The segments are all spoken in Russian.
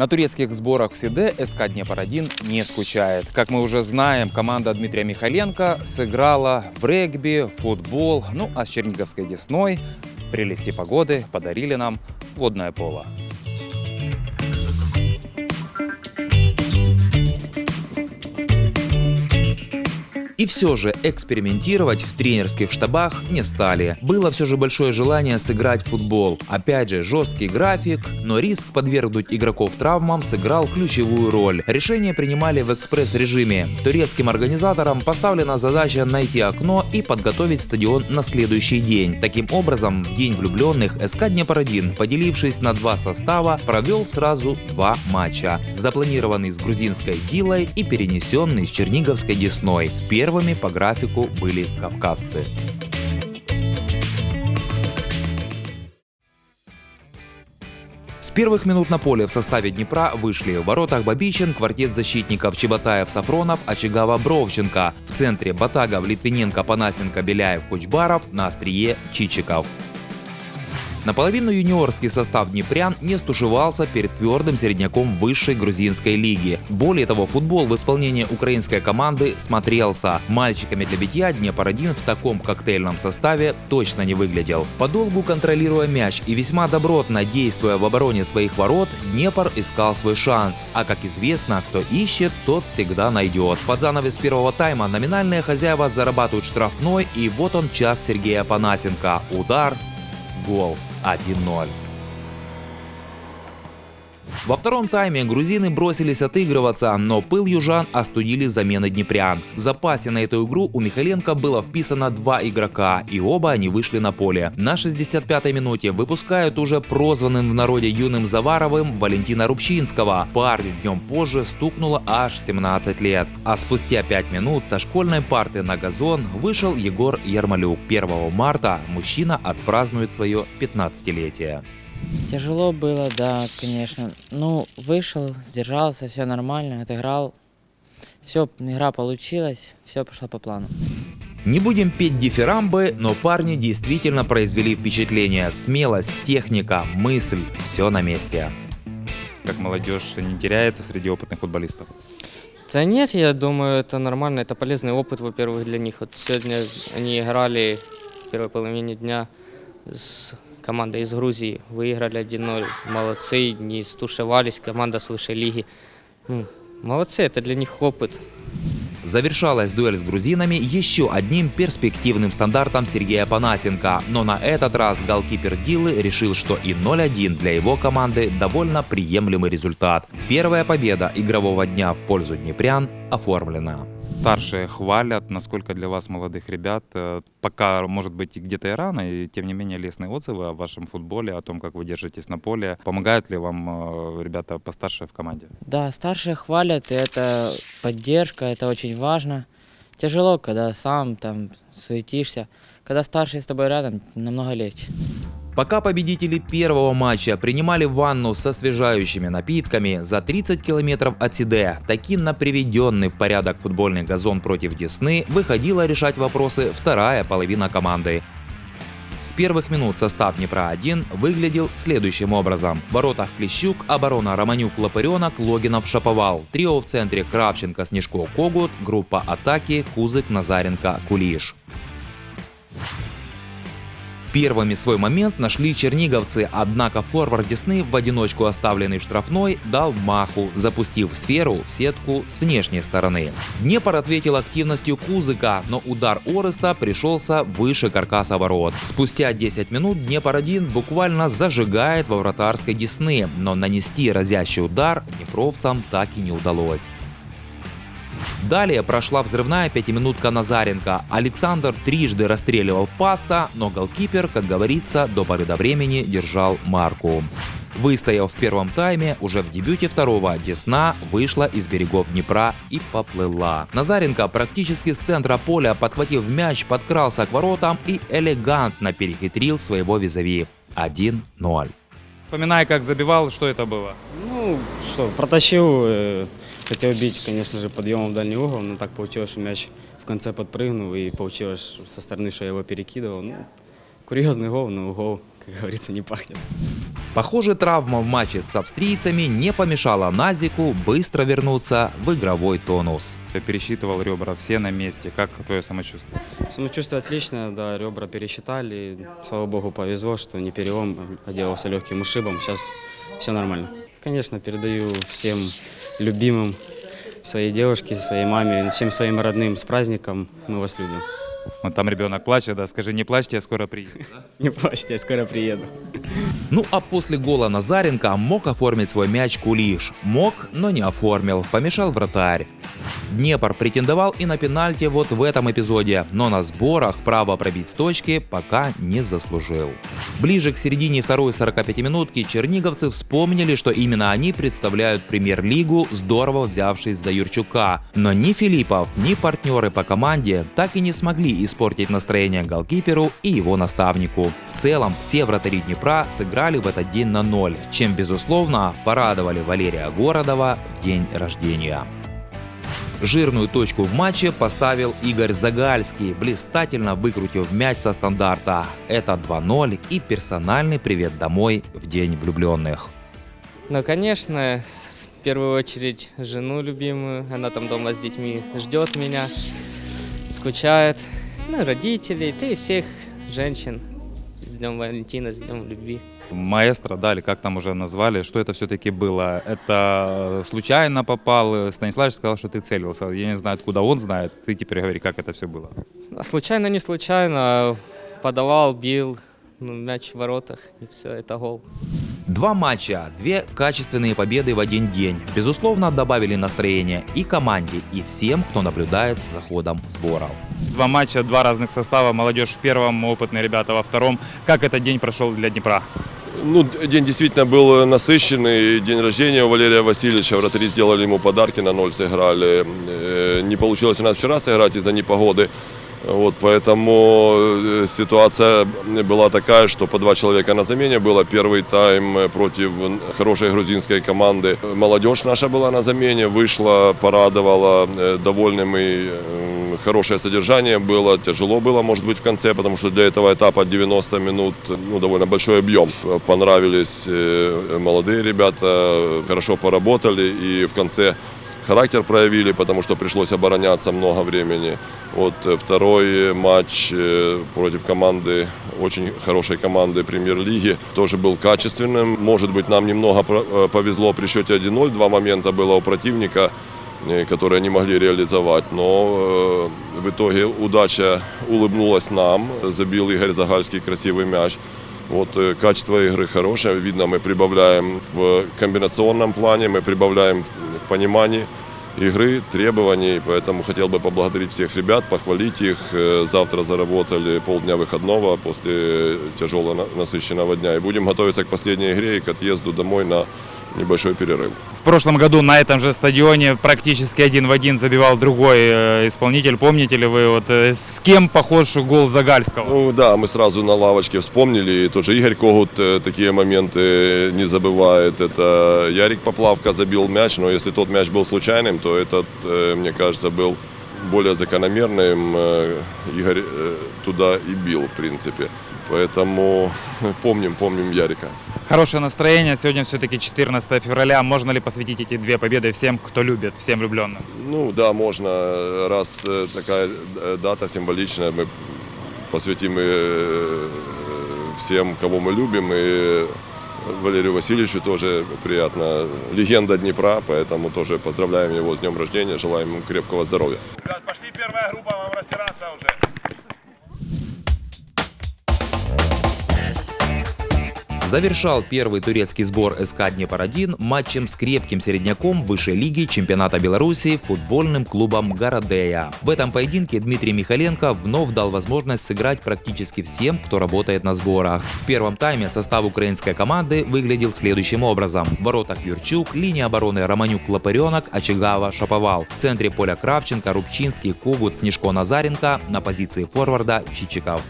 На турецких сборах в СИД СК Днепр-1 не скучает. Как мы уже знаем, команда Дмитрия Михаленко сыграла в регби, футбол, ну а с Черниговской Десной прелести погоды подарили нам водное поло. И все же экспериментировать в тренерских штабах не стали. Было все же большое желание сыграть в футбол. Опять же, жесткий график, но риск подвергнуть игроков травмам сыграл ключевую роль. Решение принимали в экспресс-режиме. Турецким организаторам поставлена задача найти окно и подготовить стадион на следующий день. Таким образом, в День влюбленных СК Днепр-1, поделившись на два состава, провел сразу два матча. Запланированный с грузинской Гилой и перенесенный с Черниговской Десной. Первыми по графику были кавказцы. С первых минут на поле в составе Днепра вышли в воротах Бабичин, квартет защитников Чеботаев, Сафронов, Очагава, Бровченко. В центре Батагов, Литвиненко, Панасенко, Беляев, Кучбаров, на острие Чичиков. Наполовину юниорский состав Днепрян не стушевался перед твердым середняком высшей грузинской лиги. Более того, футбол в исполнении украинской команды смотрелся. Мальчиками для битья Днепр-1 в таком коктейльном составе точно не выглядел. Подолгу контролируя мяч и весьма добротно действуя в обороне своих ворот, Днепр искал свой шанс. А как известно, кто ищет, тот всегда найдет. Под занавес первого тайма номинальные хозяева зарабатывают штрафной, и вот он час Сергея Панасенко. Удар, гол 1-0. Во втором тайме грузины бросились отыгрываться, но пыл южан остудили замены днепрян. В запасе на эту игру у Михаленко было вписано два игрока, и оба они вышли на поле. На 65-й минуте выпускают уже прозванным в народе юным Заваровым Валентина Рубчинского. Парню днем позже стукнуло аж 17 лет. А спустя 5 минут со школьной парты на газон вышел Егор Ермолюк. 1 марта мужчина отпразднует свое 15-летие. Тяжело было, да, конечно. Ну, вышел, сдержался, все нормально, отыграл. Все, игра получилась, все пошло по плану. Не будем петь дифирамбы, но парни действительно произвели впечатление. Смелость, техника, мысль – все на месте. Как молодежь не теряется среди опытных футболистов? Да нет, я думаю, это нормально, это полезный опыт, во-первых, для них. Вот сегодня они играли в первой половине дня с командой из Грузии, выиграли 1-0. Молодцы, не стушевались, команда с высшей лиги. Ну, молодцы, это для них опыт. Завершалась дуэль с грузинами еще одним перспективным стандартом Сергея Панасенко. Но на этот раз голкипер Дилы решил, что и 0-1 для его команды довольно приемлемый результат. Первая победа игрового дня в пользу Днепрян оформлена. Старшие хвалят, насколько для вас, молодых ребят, э, пока, может быть, где-то и рано, и тем не менее лестные отзывы о вашем футболе, о том, как вы держитесь на поле. Помогают ли вам э, ребята постарше в команде? Да, старшие хвалят, и это поддержка, это очень важно. Тяжело, когда сам там суетишься. Когда старшие с тобой рядом, намного легче. Пока победители первого матча принимали ванну с освежающими напитками, за 30 километров от Сиде таки на приведенный в порядок футбольный газон против Десны выходила решать вопросы вторая половина команды. С первых минут состав Днепра-1 выглядел следующим образом. В воротах Клещук, оборона Романюк-Лопыренок, Логинов-Шаповал. Трио в центре Кравченко, Снежко, Когут, группа атаки Кузык, Назаренко, Кулиш. Первыми свой момент нашли черниговцы, однако форвард Десны в одиночку оставленный штрафной дал маху, запустив сферу в сетку с внешней стороны. Днепр ответил активностью Кузыка, но удар Ореста пришелся выше каркаса ворот. Спустя 10 минут Днепр-1 буквально зажигает во вратарской Десны, но нанести разящий удар днепровцам так и не удалось. Далее прошла взрывная пятиминутка Назаренко. Александр трижды расстреливал паста, но голкипер, как говорится, до поры до времени держал марку. Выстояв в первом тайме, уже в дебюте второго Десна вышла из берегов Днепра и поплыла. Назаренко практически с центра поля, подхватив мяч, подкрался к воротам и элегантно перехитрил своего визави. 1-0. Вспоминай, как забивал, что это было? Ну, что, протащил, э, хотел бить, конечно же, подъемом в дальний угол, но так получилось, что мяч в конце подпрыгнул, и получилось со стороны, что я его перекидывал. Ну, курьезный гол, но гол, как говорится, не пахнет. Похоже, травма в матче с австрийцами не помешала Назику быстро вернуться в игровой тонус. Я пересчитывал ребра, все на месте. Как твое самочувствие? Самочувствие отличное, да, ребра пересчитали. Слава богу, повезло, что не перелом, отделался легким ушибом. Сейчас все нормально. Конечно, передаю всем любимым, своей девушке, своей маме, всем своим родным с праздником. Мы вас любим. Вот там ребенок плачет, да, скажи, не плачьте, я скоро приеду. да? Не плачьте, я скоро приеду. Ну а после гола Назаренко мог оформить свой мяч Кулиш. Мог, но не оформил, помешал вратарь. Днепр претендовал и на пенальти вот в этом эпизоде, но на сборах право пробить с точки пока не заслужил. Ближе к середине второй 45-минутки черниговцы вспомнили, что именно они представляют премьер-лигу, здорово взявшись за Юрчука. Но ни Филиппов, ни партнеры по команде так и не смогли испортить настроение голкиперу и его наставнику. В целом, все вратари Днепра сыграли в этот день на ноль, чем, безусловно, порадовали Валерия Городова в день рождения. Жирную точку в матче поставил Игорь Загальский, блистательно выкрутив мяч со стандарта. Это 2-0 и персональный привет домой в День влюбленных. Ну, конечно, в первую очередь жену любимую. Она там дома с детьми ждет меня, скучает. Ну, родителей, да и всех женщин. С Днем Валентина, с Днем любви. Маэстро, да, или как там уже назвали, что это все-таки было? Это случайно попал? Станислав сказал, что ты целился. Я не знаю, откуда он знает. Ты теперь говори, как это все было. А случайно, не случайно, подавал, бил, ну, мяч в воротах, и все, это гол. Два матча, две качественные победы в один день, безусловно, добавили настроение и команде, и всем, кто наблюдает за ходом сборов. Два матча, два разных состава. Молодежь в первом, опытные ребята во втором. Как этот день прошел для Днепра? Ну, день действительно был насыщенный. День рождения у Валерия Васильевича. Вратари сделали ему подарки, на ноль сыграли. Э, Не получилось у нас вчера сыграть из-за непогоды. Вот, поэтому э, ситуация была такая, что по два человека на замене было. Первый тайм э, против хорошей грузинской команды. Молодежь наша была на замене, вышла, порадовала, довольным и хорошее содержание было. Тяжело было, может быть, в конце, потому что для этого этапа 90 минут ну, довольно большой объем. Понравились э, молодые ребята, хорошо поработали и в конце характер проявили, потому что пришлось обороняться много времени. Вот э, второй матч э, против команды, очень хорошей команды премьер-лиги, тоже был качественным. Может быть, нам немного повезло при счете 1-0. Два момента было у противника, которые не могли реализовать. Но э, в итоге удача улыбнулась нам. Забил Игорь Загальский красивый мяч. Вот э, качество игры хорошее, видно, мы прибавляем в комбинационном плане, мы прибавляем в понимании игры, требований, поэтому хотел бы поблагодарить всех ребят, похвалить их. Э, Завтра заработали полдня выходного после тяжелого на- насыщенного дня и будем готовиться к последней игре и к отъезду домой на небольшой перерыв. В прошлом году на этом же стадионе практически один в один забивал другой э, исполнитель. Помните ли вы, вот э, с кем похож гол Загальского? Ну да, мы сразу на лавочке вспомнили. И тот же Игорь Когут э, такие моменты не забывает. Это Ярик Поплавка забил мяч, но если тот мяч был случайным, то этот, мне кажется, был более закономерным. Игорь туда и бил, в принципе. Поэтому помним, помним Ярика. Хорошее настроение. Сегодня все-таки 14 февраля. Можно ли посвятить эти две победы всем, кто любит, всем влюбленным? Ну да, можно, раз э, такая э, дата символичная, мы посвятим э, всем, кого мы любим, и Валерию Васильевичу тоже приятно. Легенда Днепра, поэтому тоже поздравляем его с днем рождения, желаем ему крепкого здоровья. Ребят, пошли первая группа, вам растираться уже. Завершал первый турецкий сбор СК Днепр-1 матчем с крепким середняком высшей лиги чемпионата Беларуси футбольным клубом Городея. В этом поединке Дмитрий Михаленко вновь дал возможность сыграть практически всем, кто работает на сборах. В первом тайме состав украинской команды выглядел следующим образом. В воротах Юрчук, линия обороны Романюк-Лопаренок, Очагава, Шаповал. В центре поля Кравченко, Рубчинский, Когут, Снежко Назаренко. На позиции форварда Чичиков.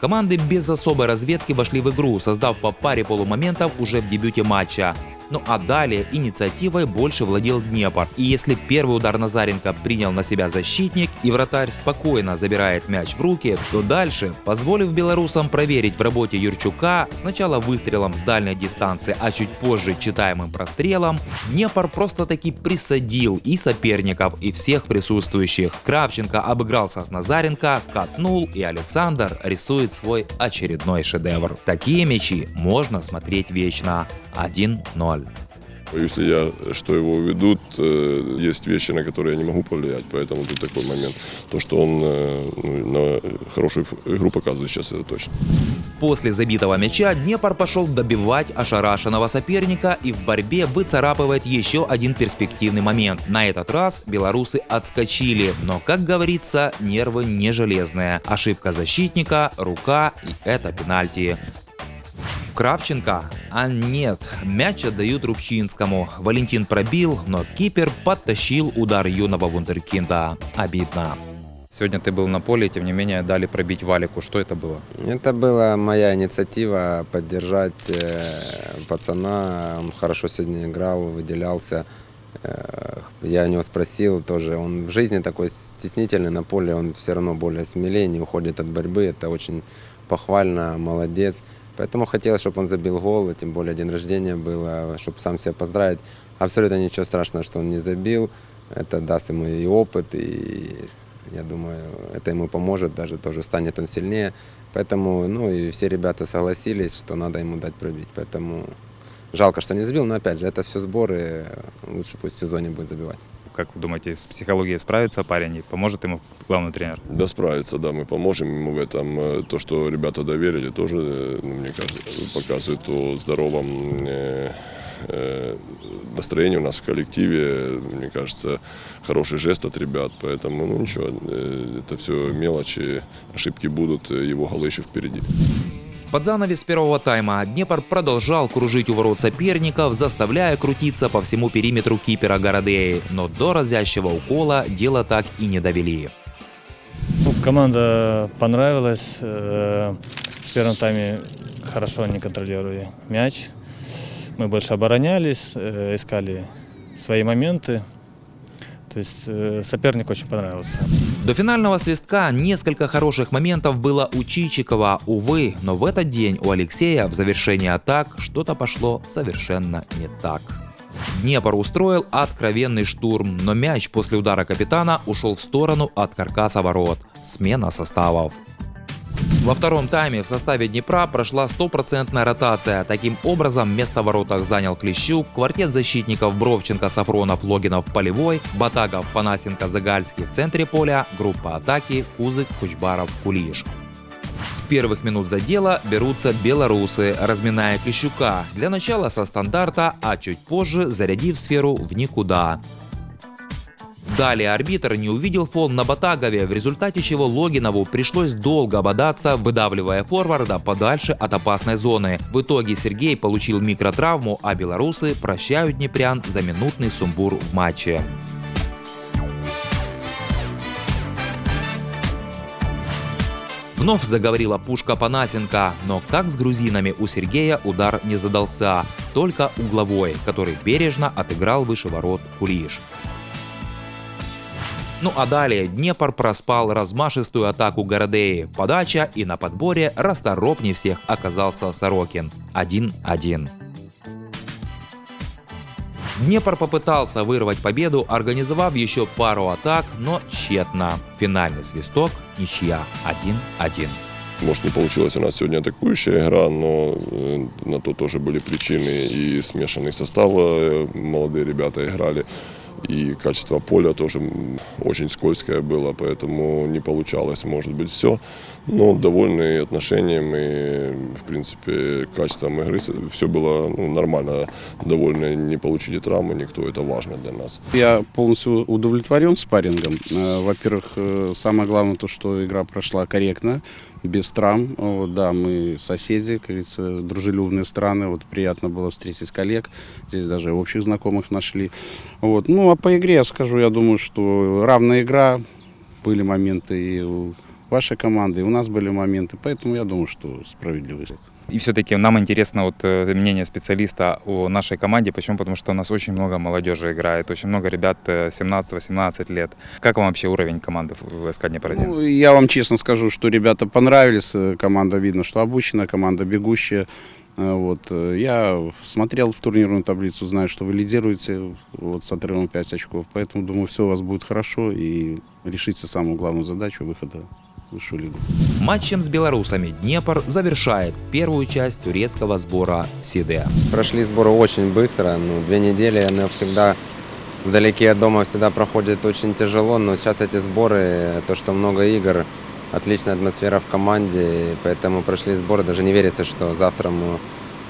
Команды без особой разведки вошли в игру, создав по паре полумоментов уже в дебюте матча. Ну а далее инициативой больше владел Днепр. И если первый удар Назаренко принял на себя защитник и вратарь спокойно забирает мяч в руки, то дальше, позволив белорусам проверить в работе Юрчука, сначала выстрелом с дальней дистанции, а чуть позже читаемым прострелом, Днепр просто-таки присадил и соперников, и всех присутствующих. Кравченко обыгрался с Назаренко, катнул, и Александр рисует свой очередной шедевр. Такие мячи можно смотреть вечно. 1-0. Если я, что его уведут, э, есть вещи, на которые я не могу повлиять, поэтому тут такой момент. То, что он э, ну, на хорошую игру показывает сейчас, это точно. После забитого мяча Днепр пошел добивать ошарашенного соперника и в борьбе выцарапывает еще один перспективный момент. На этот раз белорусы отскочили, но, как говорится, нервы не железные. Ошибка защитника, рука и это пенальти. Кравченко? А нет, мяч отдают Рубчинскому. Валентин пробил, но кипер подтащил удар юного вундеркинда. Обидно. Сегодня ты был на поле, тем не менее дали пробить Валику. Что это было? Это была моя инициатива поддержать э, пацана. Он хорошо сегодня играл, выделялся. Э, Я у него спросил тоже, он в жизни такой стеснительный на поле, он все равно более смелее, не уходит от борьбы. Это очень похвально, молодец. Поэтому хотелось, чтобы он забил гол, и тем более день рождения было, чтобы сам себя поздравить. Абсолютно ничего страшного, что он не забил. Это даст ему и опыт, и я думаю, это ему поможет, даже тоже станет он сильнее. Поэтому, ну и все ребята согласились, что надо ему дать пробить. Поэтому жалко, что не забил, но опять же, это все сборы, лучше пусть в сезоне будет забивать. Как вы думаете, с психологией справится парень и поможет ему главный тренер? Да справиться, да, мы поможем ему в этом. Э, То, что ребята доверили, тоже, э, ну, мне кажется, показывает о здоровом э, э, настроении у нас в коллективе. Мне кажется, хороший жест от ребят. Поэтому, ну ничего, это все мелочи, ошибки будут, его голы еще впереди. Под занавес первого тайма Днепр продолжал кружить у ворот соперников, заставляя крутиться по всему периметру кипера Городеи, но до разящего укола дело так и не довели. Ну, команда понравилась. Э, В первом тайме хорошо они контролировали мяч. Мы больше оборонялись, э, искали свои моменты. То есть э, соперник очень понравился. До финального свистка несколько хороших моментов было у Чичикова, увы, но в этот день у Алексея в завершении атак что-то пошло совершенно не так. Днепр устроил откровенный штурм, но мяч после удара капитана ушел в сторону от каркаса ворот. Смена составов. Во втором тайме в составе Днепра прошла стопроцентная ротация. Таким образом, место в воротах занял Клещук, квартет защитников Бровченко, Сафронов, Логинов, Полевой, Батагов, Панасенко, Загальский в центре поля, группа атаки Кузык, Кучбаров, Кулиш. С первых минут за дело берутся белорусы, разминая Клещука. Для начала со стандарта, а чуть позже зарядив сферу в никуда. Далее арбитр не увидел фол на Батагове, в результате чего Логинову пришлось долго бодаться, выдавливая форварда подальше от опасной зоны. В итоге Сергей получил микротравму, а белорусы прощают Днепрян за минутный сумбур в матче. Вновь заговорила пушка Панасенко, но как с грузинами у Сергея удар не задался, только угловой, который бережно отыграл выше ворот Кулиш. Ну а далее Днепр проспал размашистую атаку Городеи. Подача и на подборе расторопнее всех оказался Сорокин. 1-1. Днепр попытался вырвать победу, организовав еще пару атак, но тщетно. Финальный свисток – ничья 1-1. Может, не получилась у нас сегодня атакующая игра, но э, на то тоже были причины. И смешанный состав, молодые ребята играли, и качество поля тоже очень скользкое было, поэтому не получалось, может быть, все. Но довольны отношением и, в принципе, качеством игры все было ну, нормально. Довольны не получили травмы никто, это важно для нас. Я полностью удовлетворен спаррингом. Э, Во-первых, э, самое главное то, что игра прошла корректно, без травм. Вот, да, мы соседи, как говорится, дружелюбные страны. Вот приятно было встретить коллег. Здесь даже общих знакомых нашли. Вот. Ну, а по игре я скажу, я думаю, что равная игра. Были моменты и у вашей команды, и у нас были моменты. Поэтому я думаю, что справедливость. И все-таки нам интересно вот э, мнение специалиста о нашей команде. Почему? Потому что у нас очень много молодежи играет, очень много ребят э, 17-18 лет. Как вам вообще уровень команды в СК Днепродин? Ну, я вам честно скажу, что ребята понравились. э, Команда видно, что обученная, команда бегущая. Э, Вот. э, Я смотрел в турнирную таблицу, знаю, что вы лидируете вот, с отрывом 5 очков. Поэтому, думаю, все у вас будет хорошо и решите самую главную задачу выхода высшую лигу. Матчем с белорусами. Днепр завершает первую часть турецкого сбора в Сиде. Прошли сборы очень быстро, ну, две недели, оно всегда вдалеке от дома всегда проходит очень тяжело, но сейчас эти сборы, то, что много игр, отличная атмосфера в команде, поэтому прошли сборы, даже не верится, что завтра мы,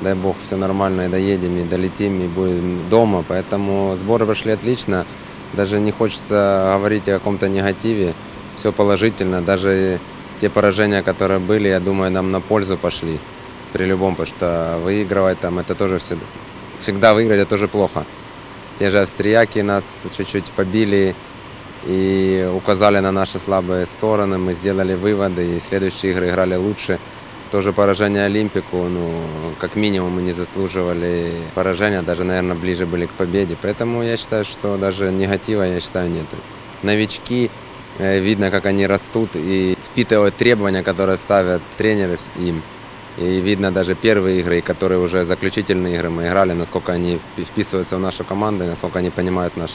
дай бог, все нормально и доедем, и долетим, и будем дома, поэтому сборы прошли отлично, даже не хочется говорить о каком-то негативе, все положительно, даже те поражения, которые были, я думаю, нам на пользу пошли при любом, потому что выигрывать там это тоже всегда, всегда выиграть это тоже плохо. Те же австрияки нас чуть-чуть побили и указали на наши слабые стороны, мы сделали выводы и следующие игры играли лучше. Тоже поражение Олимпику, ну, как минимум мы не заслуживали поражения, даже, наверное, ближе были к победе. Поэтому я считаю, что даже негатива, я считаю, нет. Новички, видно, как они растут и впитывают требования, которые ставят тренеры им. И видно даже первые игры, которые уже заключительные игры мы играли, насколько они впи- вписываются в нашу команду, насколько они понимают наш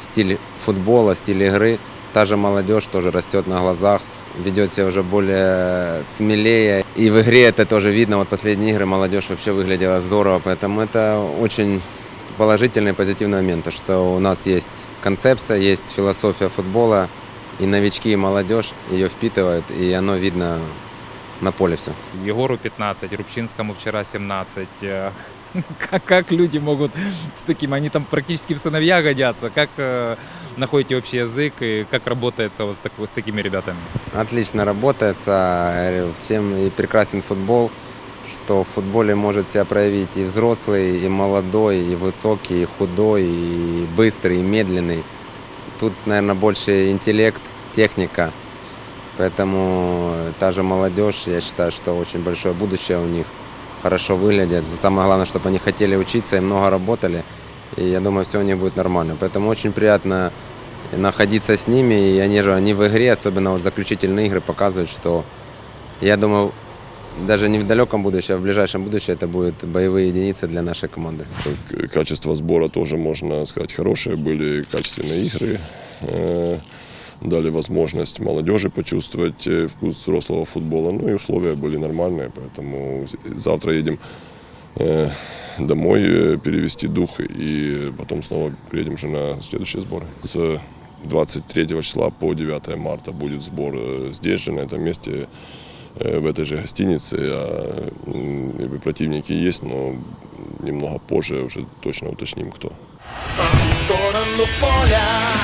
стиль футбола, стиль игры. Та же молодежь тоже растет на глазах, ведет себя уже более смелее. И в игре это тоже видно. Вот последние игры молодежь вообще выглядела здорово. Поэтому это очень положительные, позитивные моменты, что у нас есть концепция, есть философия футбола, и новички, и молодежь ее впитывают, и оно видно на поле все. Егору 15, Рубчинскому вчера 17. Э, Как, как люди могут с таким, они там практически в сыновья годятся. Как э, находите общий язык и как работается вот с, так- с такими ребятами? Отлично работается, всем и прекрасен футбол, что в футболе может себя проявить и взрослый, и молодой, и высокий, и худой, и быстрый, и медленный. Тут, наверное, больше интеллект, техника. Поэтому та же молодежь, я считаю, что очень большое будущее у них. Хорошо выглядят. Самое главное, чтобы они хотели учиться и много работали. И я думаю, все у них будет нормально. Поэтому очень приятно находиться с ними. И они же они в игре, особенно вот заключительные игры, показывают, что я думаю, даже не в далеком будущем, а в ближайшем будущем это будут боевые единицы для нашей команды. Качество сбора тоже, можно сказать, хорошие. Были качественные игры. Э, Дали возможность молодежи почувствовать э, вкус взрослого футбола. Ну и условия были нормальные, поэтому завтра едем э, домой перевести дух и потом снова приедем уже на следующие сборы. С 23 числа по 9 марта будет сбор здесь же, на этом месте, Э, в этой же гостинице, а противники есть, но немного позже уже точно уточним, кто. По сторону поля.